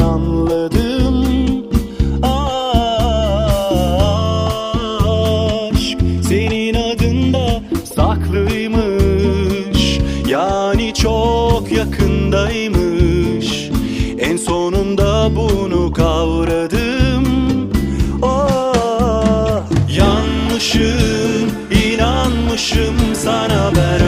anladım. Aşk senin adında saklıymış. Yani çok yakındaymış. En sonunda bunu kavradım. Oh, yanmışım, inanmışım sana ben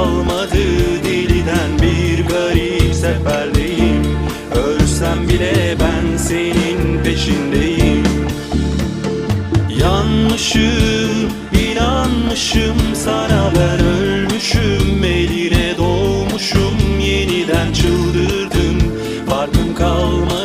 kalmadı deliden bir garip seferdeyim Ölsem bile ben senin peşindeyim. Yanmışım, inanmışım sana ben ölmüşüm Eline doğmuşum, yeniden çıldırdım. Farkım kalmadı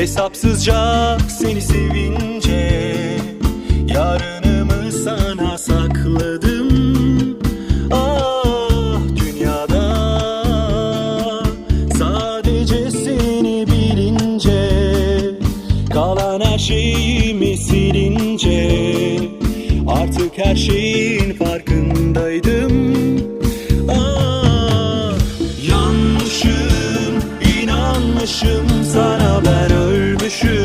Hesapsızca seni sevince Yarınımı sana sakladım. Ah dünyada Sadece seni bilince Kalan her şeyimi silince Artık her şeyin farkındaydım ölmüşüm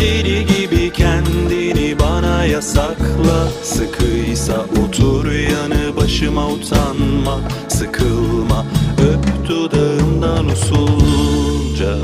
Deli gibi kendini bana yasakla. Sıkıysa otur yanı başıma utanma. Sıkılma öp dudağımdan usulca